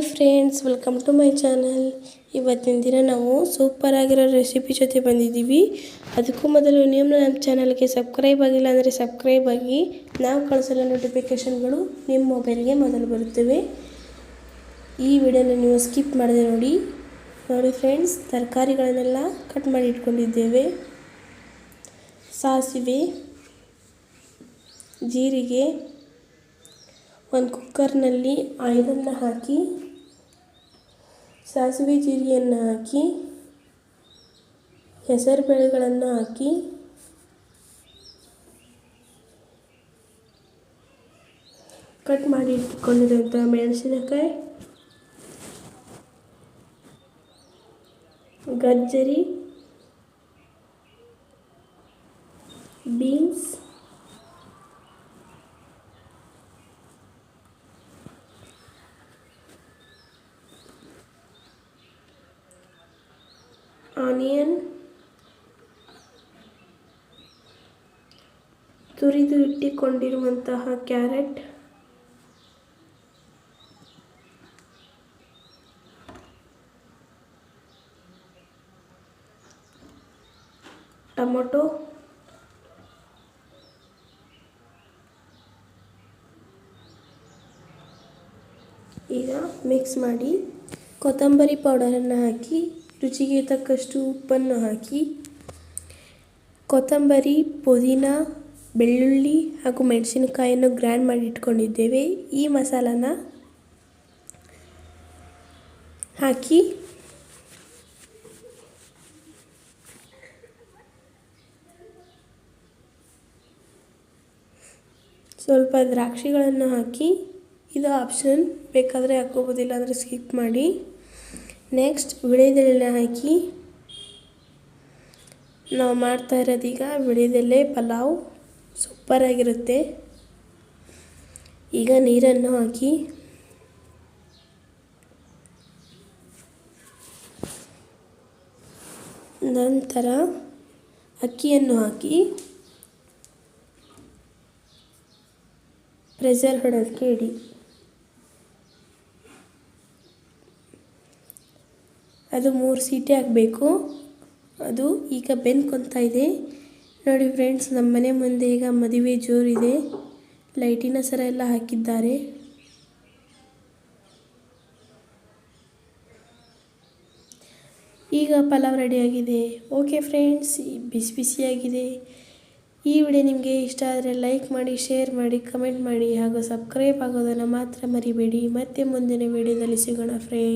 Hi friends welcome to my channel ಇವತ್ತಿನ ದಿನ ನಾವು ಸೂಪರ್ ಆಗಿರೋ ರೆಸಿಪಿ ಜೊತೆ ಬಂದಿದ್ದೀವಿ. ಅದಕ್ಕೂ ಮೊದಲು ನೀವು ನಮ್ಮ ಚಾನಲ್ಗೆ ಸಬ್ಸ್ಕ್ರೈಬ್ ಆಗಿಲ್ಲ ಅಂದರೆ ಸಬ್ಸ್ಕ್ರೈಬ್ ಆಗಿ. ನಾವು ಕಳಿಸಲು ನೋಟಿಫಿಕೇಷನ್ಗಳು ನಿಮ್ಮ ಮೊಬೈಲ್ಗೆ ಮೊದಲು ಬರುತ್ತವೆ. ಈ ವಿಡಿಯೋನ ನೀವು ಸ್ಕಿಪ್ ಮಾಡಿದೆ ನೋಡಿ. ನೋಡಿ ಫ್ರೆಂಡ್ಸ್ ತರಕಾರಿಗಳನ್ನೆಲ್ಲ ಕಟ್ ಮಾಡಿ ಇಟ್ಕೊಂಡಿದ್ದೇವೆ. ಸಾಸಿವೆ, ಜೀರಿಗೆ, ಒಂದು ಕುಕ್ಕರ್ನಲ್ಲಿ ಆಯಿಲನ್ನು ಹಾಕಿ ಸಾಸಿವೆ ಜೀರಿಗೆಯನ್ನು ಹಾಕಿ ಹೆಸರು ಬೇಳೆಗಳನ್ನು ಹಾಕಿ ಕಟ್ ಮಾಡಿ ಇಟ್ಕೊಂಡಿರೋಂಥ ಮೆಣಸಿನಕಾಯಿ ಗಜ್ಜರಿ ಬೀನ್ಸ್ ಆನಿಯನ್ ತುರಿದು ಇಟ್ಟಿಕೊಂಡಿರುವಂತಹ ಕ್ಯಾರೆಟ್ ಟೊಮೊಟೊ ಈಗ ಮಿಕ್ಸ್ ಮಾಡಿ ಕೊತ್ತಂಬರಿ ಪೌಡರನ್ನು ಹಾಕಿ ರುಚಿಗೆ ತಕ್ಕಷ್ಟು ಉಪ್ಪನ್ನು ಹಾಕಿ, ಕೊತ್ತಂಬರಿ, ಪುದೀನ, ಬೆಳ್ಳುಳ್ಳಿ ಹಾಗೂ ಮೆಣಸಿನಕಾಯಿಯನ್ನು ಗ್ರ್ಯಾಂಡ್ ಮಾಡಿ ಇಟ್ಕೊಂಡಿದ್ದೇವೆ. ಈ ಮಸಾಲಾನ ಹಾಕಿ, ಸ್ವಲ್ಪ ದ್ರಾಕ್ಷಿಗಳನ್ನು ಹಾಕಿ, ಇದು ಆಪ್ಷನ್ ಬೇಕಾದರೆ ಹಾಕೋಬೋದಿಲ್ಲ ಅಂದರೆ ಸ್ಕಿಪ್ ಮಾಡಿ. ನೆಕ್ಸ್ಟ್ ವಿಳೆದೆಲೆ ಹಾಕಿ. ನಾವು ಮಾಡ್ತಾ ಇರೋದೀಗ ವಿಳೆದೆಲೆ ಪಲಾವ್ ಸೂಪರಾಗಿರುತ್ತೆ ಈಗ ನೀರನ್ನು ಹಾಕಿ. ನಂತರ ಅಕ್ಕಿಯನ್ನು ಹಾಕಿ. ಪ್ರೆಷರ್ ಹೊಡೋದಕ್ಕೆ ಇಡಿ ಅದು ಮೂರು ಸೀಟಿ ಆಗಬೇಕು. ಅದು ಈಗ ಬೆನ್ಕೊತಾ ಇದೆ. ನೋಡಿ ಫ್ರೆಂಡ್ಸ್ ನಮ್ಮ ಮನೆ ಮುಂದೆ ಈಗ ಮದುವೆ ಜೋರಿದೆ ಲೈಟಿನ ಸರ ಎಲ್ಲ ಹಾಕಿದ್ದಾರೆ. ಈಗ ಪಲಾವ್ ರೆಡಿಯಾಗಿದೆ ಓಕೆ ಫ್ರೆಂಡ್ಸ್ ಬಿಸಿ ಬಿಸಿಯಾಗಿದೆ. ಈ ವಿಡಿಯೋ ನಿಮಗೆ ಇಷ್ಟ ಆದರೆ ಲೈಕ್ ಮಾಡಿ ಶೇರ್ ಮಾಡಿ ಕಮೆಂಟ್ ಮಾಡಿ ಹಾಗೂ ಸಬ್ಸ್ಕ್ರೈಬ್ ಆಗೋದನ್ನು ಮಾತ್ರ ಮರಿಬೇಡಿ. ಮತ್ತೆ ಮುಂದಿನ ವಿಡಿಯೋದಲ್ಲಿ ಸಿಗೋಣ ಫ್ರೆಂಡ್